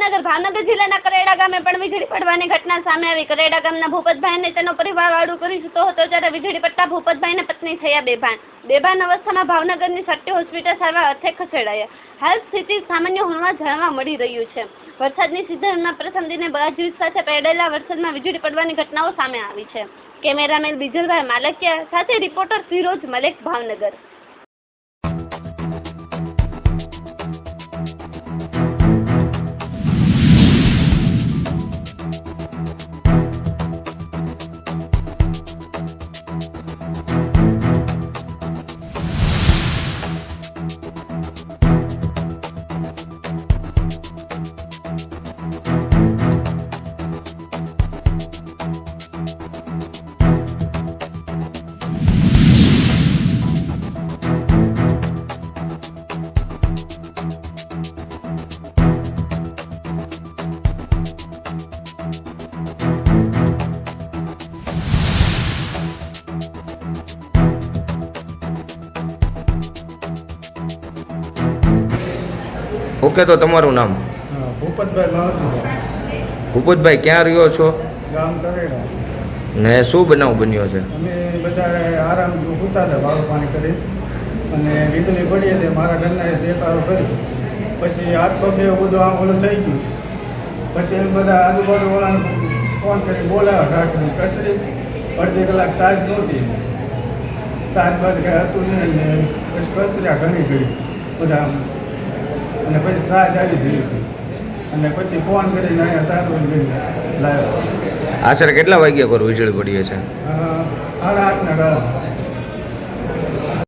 નગર ભાવનગર જિલ્લાના કરેડા ગામે પણ વીજળી પડવાની ઘટના સામે આવી. કરેડા ગામના ભૂપતભાઈને તેનો પરિવાર વાળું કરી જતો હતો ત્યારે વીજળી પડતા ભૂપતભાઈને પત્ની થયા બેભાન બેભાન અવસ્થામાં ભાવનગરની સટ્ટી હોસ્પિટલ સારવાર અર્થે ખસેડાયા. હાલ સ્થિતિ સામાન્ય હોવા જાણવા મળી રહ્યું છે. વરસાદની સિઝનના પ્રથમ દિને ગાજવીજ સાથે પડેલા વરસાદમાં વીજળી પડવાની ઘટનાઓ સામે આવી છે. કેમેરામેન બીજલભાઈ માલકિયા સાથે રિપોર્ટર ફિરોજ મલેક, ભાવનગર. ઓકે તો તમારું નામ? ભૂપતભાઈ માવજીભાઈ. ભૂપતભાઈ ક્યાં રહ્યો છો? ગામ કરેડા. ને શું બનાવ બન્યો છે? અમે બધા આરામ સૂતા હતા વાળું પાણી કરી અને વીજળી પડી એટલે મારા ઘરના દેખાડો કરી. પછી હાથ પગ એવું બધું આમ ઓલું થઈ ગયું. પછી એમ બધા આજુબાજુવાળાને ફોન કરી બોલાવ્યા ઢાંકણી કચરી અડધી કલાક સાજ નહોતી. સાંજ બાદ કાંઈ હતું નહીં પછી કચર્યા ઘણી ઘડી બધા. અને પછી સાત આવી જઈ હતી. અને પછી ફોન કરીને અહીંયા સાત વાગે લાવ્યો. આશરે કેટલા વાગ્યા પર વીજળી પડી છે અ, સાડા આઠના ગાળા